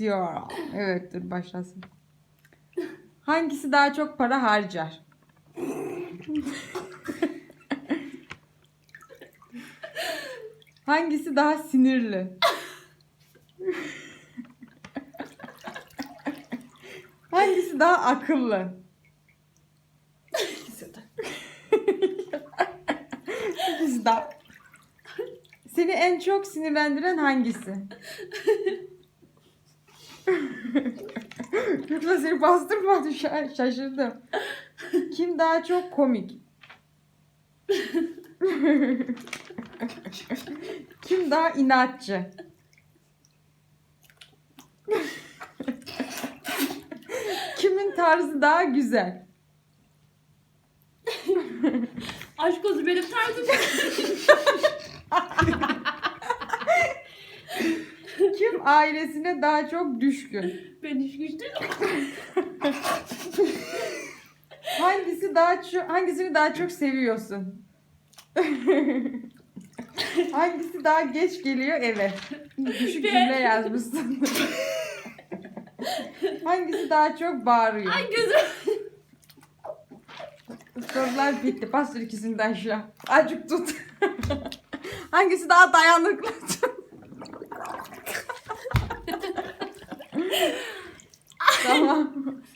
bitiyor. Evet dur başlasın. Hangisi daha çok para harcar? Hangisi daha sinirli? Hangisi daha akıllı? İkisi de. Hangisi daha... Seni en çok sinirlendiren hangisi? Lütfen seni bastırma şa- şaşırdım. Kim daha çok komik? Kim daha inatçı? Kimin tarzı daha güzel? Aşk olsun benim tarzım. Ailesine daha çok düşkün? ben değilim. Hangisi daha çok hangisini daha çok seviyorsun? Hangisi daha geç geliyor eve? Düşük cümle yazmışsın. Hangisi daha çok bağırıyor? Ay gözüm. Sorular bitti. Bastır ikisini de aşağı. Acık tut. Hangisi daha dayanıklı? vamos.